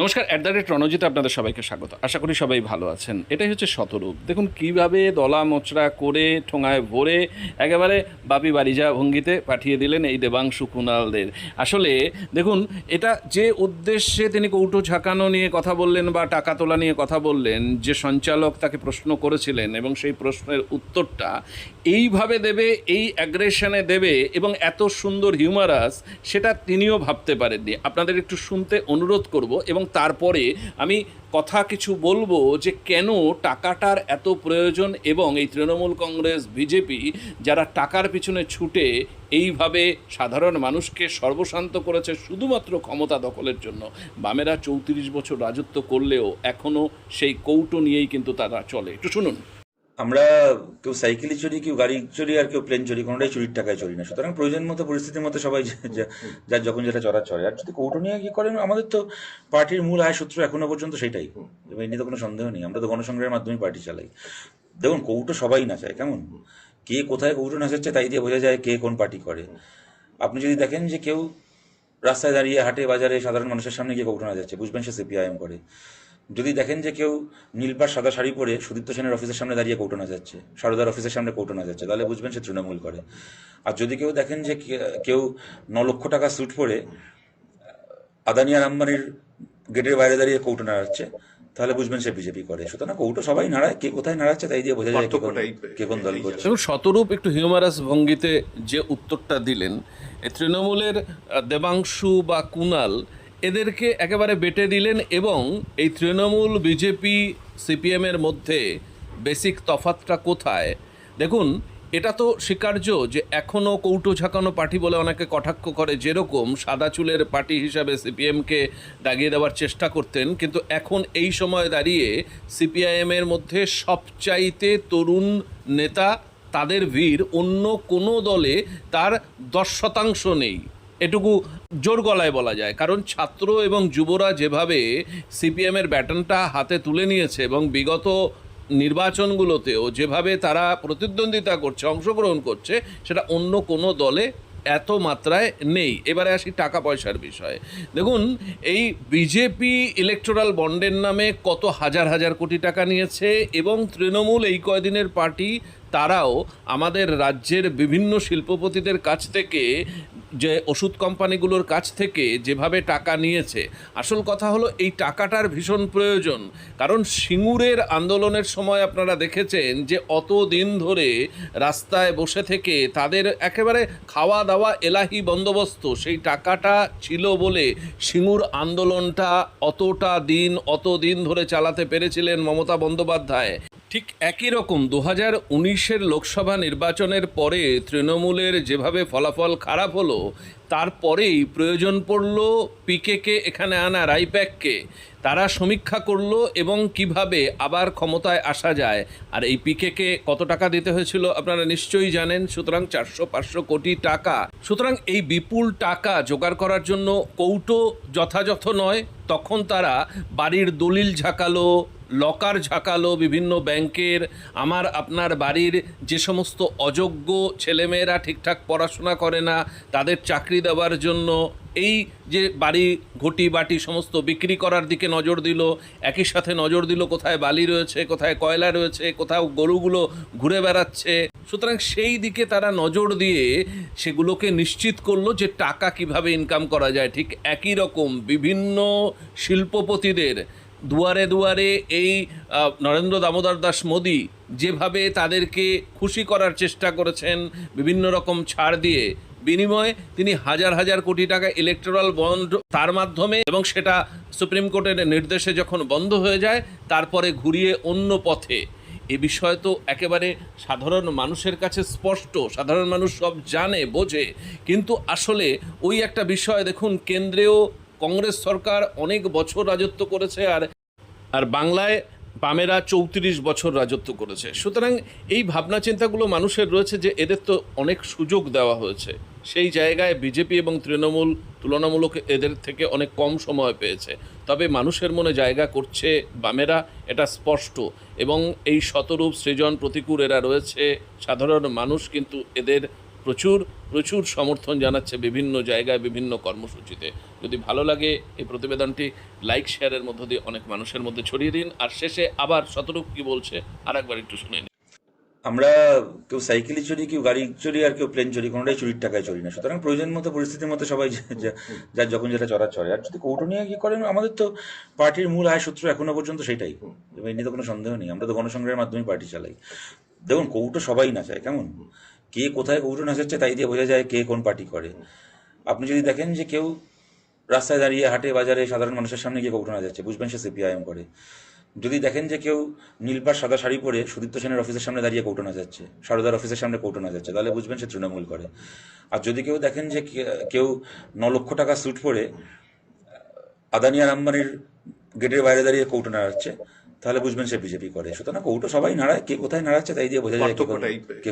নমস্কার at the rate রণজিতে আপনাদের সবাইকে স্বাগত। আশা করি সবাই ভালো আছেন। এটাই হচ্ছে শতরূপ। দেখুন, কীভাবে দলা মোচড়া করে ঠোঙায় ভরে একেবারে বাপি বাড়িজা ভঙ্গিতে পাঠিয়ে দিলেন এই দেবাংশু কুণালদের। আসলে, দেখুন, এটা যে উদ্দেশ্যে তিনি কৌটো ঝাঁকানো নিয়ে কথা বললেন বা টাকা তোলা নিয়ে কথা বললেন, যে সঞ্চালক তাকে প্রশ্ন করেছিলেন এবং সেই প্রশ্নের উত্তরটা এইভাবে দেবে, এই অ্যাগ্রেশনে দেবে এবং এত সুন্দর হিউমারাস সেটা তিনিও ভাবতে পারেননি। আপনাদের একটু শুনতে অনুরোধ করব এবং তারপরে আমি কথা কিছু বলব যে কেন টাকাটার এত প্রয়োজন এবং এই তৃণমূল কংগ্রেস, বিজেপি যারা টাকার পিছনে ছুটে এইভাবে সাধারণ মানুষকে সর্বশান্ত করেছে শুধুমাত্র ক্ষমতা দখলের জন্য। বামেরা চৌত্রিশ বছর রাজত্ব করলেও এখনও সেই কৌটো নিয়েই কিন্তু তারা চলে। একটু শুনুন। আমরা কেউ সাইকেলে চড়ি, কেউ গাড়ি চড়ি আর কেউ প্লেন চড়ি, কোনোটাই চুরির টাকায় চড়ি না। সুতরাং প্রয়োজন মতো পরিস্থিতির মতো সবাই যার যখন যেটা চড়ার চড়ে। আর যদি কৌটো নিয়ে কি করেন, আমাদের তো পার্টির মূল আয় সূত্র এখনও পর্যন্ত সেটাই। এবং এই নিয়ে তো কোনো সন্দেহ নেই। আমরা তো গণসংগ্রহের মাধ্যমে পার্টি চালাই। দেখুন, কৌটো সবাই নাচায়, কেমন? কে কোথায় কৌটো নাচাচ্ছে তাই দিয়ে বোঝা যায় কে কোন পার্টি করে। আপনি যদি দেখেন যে কেউ রাস্তায় দাঁড়িয়ে হাটে, বাজারে সাধারণ মানুষের সামনে গিয়ে কৌটো নাচাচ্ছে, বুঝবেন সে সিপিআইএম করে। যদি দেখেন যে কেউ নীলপাড় সাদা শাড়ি পরে সুদীপ্ত সেনের অফিসের সামনে দাঁড়িয়ে কৌটো নাচাচ্ছে সারদার অফিসের সামনে কৌটো নাচাচ্ছে তাহলে বুঝবেন সে তৃণমূল করে। আর যদি কেউ দেখেন যে কেউ ন লক্ষ টাকা স্যুট পরে আদানি আর আম্বানির গেটের বাইরে দাঁড়িয়ে কৌটো নাড়াচ্ছে তাহলে বুঝবেন সে বিজেপি করে। সুতরাং কৌটো সবাই নাড়ায় কে কোথায় নাড়াচ্ছে তাই দিয়ে বোঝা যায় কে কোন- দল করছে। এবং শতরূপ একটু হিউমারাস ভঙ্গিতে যে উত্তরটা দিলেন তৃণমূলের দেবাংশু বা কুনাল এদেরকে একেবারে বেটে দিলেন এবং এই তৃণমূল, বিজেপি, সিপিএমের মধ্যে বেসিক তফাতটা কোথায়? দেখুন, এটা তো স্বীকার্য যে এখনও কৌটো ঝাঁকানো পার্টি বলে অনেকে কটাক্ষ করে যেরকম সাদা চুলের পার্টি হিসাবে সিপিএমকে দাগিয়ে দেওয়ার চেষ্টা করতেন, কিন্তু এখন এই সময় দাঁড়িয়ে সিপিআইএমের মধ্যে সবচাইতে তরুণ নেতা, তাদের ভিড় অন্য কোনো দলে তার দশ শতাংশ নেই। এটুকু জোর গলায় বলা যায়। কারণ ছাত্র এবং যুবরা যেভাবে সিপিএমের ব্যাটনটা হাতে তুলে নিয়েছে এবং বিগত নির্বাচনগুলোতেও যেভাবে তারা প্রতিদ্বন্দ্বিতা করছে, অংশগ্রহণ করছে, সেটা অন্য কোনো দলে এত মাত্রায় নেই। এবারে আসি টাকা পয়সার বিষয়ে। দেখুন, এই বিজেপি ইলেকটোরাল বন্ডের নামে কত হাজার হাজার কোটি টাকা নিয়েছে এবং তৃণমূল এই কয়দিনের পার্টি, তারাও আমাদের রাজ্যের বিভিন্ন শিল্পপতিদের কাছ থেকে যে ওষুধ কোম্পানিগুলোর কাছ থেকে যেভাবে টাকা নিয়েছে, আসল কথা হলো এই টাকাটার ভীষণ প্রয়োজন। কারণ সিঙ্গুরের আন্দোলনের সময় আপনারা দেখেছেন যে অত দিন ধরে রাস্তায় বসে থেকে তাদের একেবারে খাওয়া দাওয়া এলাহি বন্দোবস্ত, সেই টাকাটা ছিল বলে সিঙ্গুর আন্দোলনটা অতটা দিন অত দিন ধরে চালাতে পেরেছিলেন মমতা বন্দ্যোপাধ্যায়। ঠিক একই রকম দু হাজার উনিশের লোকসভা নির্বাচনের পরে তৃণমূলের যেভাবে ফলাফল খারাপ হলো তারপরেই প্রয়োজন পড়ল পিকেকে এখানে আনা, রাইপ্যাককে। তারা সমীক্ষা করল এবং কীভাবে আবার ক্ষমতায় আসা যায়। আর এই পিকেকে কত টাকা দিতে হয়েছিল আপনারা নিশ্চয়ই জানেন, সুতরাং চারশো, পাঁচশো কোটি টাকা। সুতরাং এই বিপুল টাকা জোগাড় করার জন্য কৌটো যথাযথ নয়, তখন তারা বাড়ির দলিল ঝাঁকালো লকার ঝাঁকালো বিভিন্ন ব্যাংকের, আমার আপনার বাড়ির যে সমস্ত অযোগ্য ছেলেমেয়েরা ঠিকঠাক পড়াশোনা করে না, তাদের চাকরি দেওয়ার জন্য এই যে বাড়ি ঘটি বাটি সমস্ত বিক্রি করার দিকে নজর দিল, একই সাথে নজর দিল কোথায় বালি রয়েছে, কোথায় কয়লা রয়েছে, কোথাও গরুগুলো ঘুরে বেড়াচ্ছে। সুতরাং সেই দিকে তারা নজর দিয়ে সেগুলোকে নিশ্চিত করল যে টাকা কীভাবে ইনকাম করা যায়। ঠিক একই রকম বিভিন্ন শিল্পপতিদের দুয়ারে দুয়ারে এই নরেন্দ্র দামোদর দাস মোদি যেভাবে তাদেরকে খুশি করার চেষ্টা করেছেন, বিভিন্ন রকম ছাড় দিয়ে, বিনিময়ে তিনি হাজার হাজার কোটি টাকা ইলেকট্রাল বন্ড তার মাধ্যমে এবং সেটা সুপ্রিম কোর্টের নির্দেশে যখন বন্ধ হয়ে যায়, তারপরে ঘুরিয়ে অন্য পথে। এ বিষয় তো একেবারে সাধারণ মানুষের কাছে স্পষ্ট, সাধারণ মানুষ সব জানে, বোঝে। কিন্তু আসলে ওই একটা বিষয় দেখুন, কেন্দ্রেও কংগ্রেস সরকার অনেক বছর রাজত্ব করেছে আর আর বাংলায় বামেরা চৌত্রিশ বছর রাজত্ব করেছে। সুতরাং এই ভাবনা চিন্তাগুলো মানুষের রয়েছে যে এদের তো অনেক সুযোগ দেওয়া হয়েছে। সেই জায়গায় বিজেপি এবং তৃণমূল তুলনামূলক এদের থেকে অনেক কম সময় পেয়েছে। তবে মানুষের মনে জায়গা করছে বামেরা, এটা স্পষ্ট। এবং এই শতরূপ সৃজন প্রতিকূল এরা রয়েছে। সাধারণ মানুষ কিন্তু এদের প্রচুর প্রচুর সমর্থন জানাচ্ছে বিভিন্ন জায়গায়, বিভিন্ন কর্মসূচিতে। যদি ভালো লাগে এই প্রতিবেদনটি লাইক শেয়ারের মধ্য দিয়ে অনেক মানুষের মধ্যে ছড়িয়ে দিন। আর শেষে আবার শতরূপ কি বলছে আর একবার একটু শুনে নিন। আমরা কেউ সাইকেলে চড়ি, কেউ গাড়ি চড়ি, আর কেউ প্লেন চড়ি, কোনোটাই চুরির টাকায় চড়ি না। সুতরাং প্রয়োজন মতো, পরিস্থিতির মতো সবাই যার যখন যেটা চড়া চড়ে। আর যদি কৌটো নিয়ে কি করেন, আমাদের তো পার্টির মূল আয় সূত্র এখনও পর্যন্ত সেটাই। এবং এটি তো কোনো সন্দেহ নেই। আমরা তো গণসংগ্রহের মাধ্যমে পার্টি চালাই। দেখুন কৌটো সবাই না চায় কেমন? কে কোথায় কৌটো নাচাচ্ছে তাই দিয়ে বোঝা যায় কে কোন পার্টি করে। আপনি যদি দেখেন যে কেউ রাস্তায় দাঁড়িয়ে হাটে বাজারে সাধারণ মানুষের সামনে গিয়ে কৌটো নাচাচ্ছে বুঝবেন সে সিপিআইএম করে। যদি দেখেন যে কেউ নীলপাড় সাদা শাড়ি পরে সুদীপ্ত সেনের অফিসের সামনে দাঁড়িয়ে কৌটো নাচাচ্ছে সারদার অফিসের সামনে কৌটো নাচাচ্ছে তাহলে বুঝবেন সে তৃণমূল করে। আর যদি কেউ দেখেন যে কেউ ন লক্ষ টাকা স্যুট পরে আদানি আর আম্বানির গেটের বাইরে দাঁড়িয়ে কৌটো নাড়াচ্ছে তাহলে বুঝবেন সে বিজেপি করে। সুতরাং কৌটো সবাই নাড়ায় কে কোথায় নাড়াচ্ছে তাই দিয়ে বোঝা যায় কে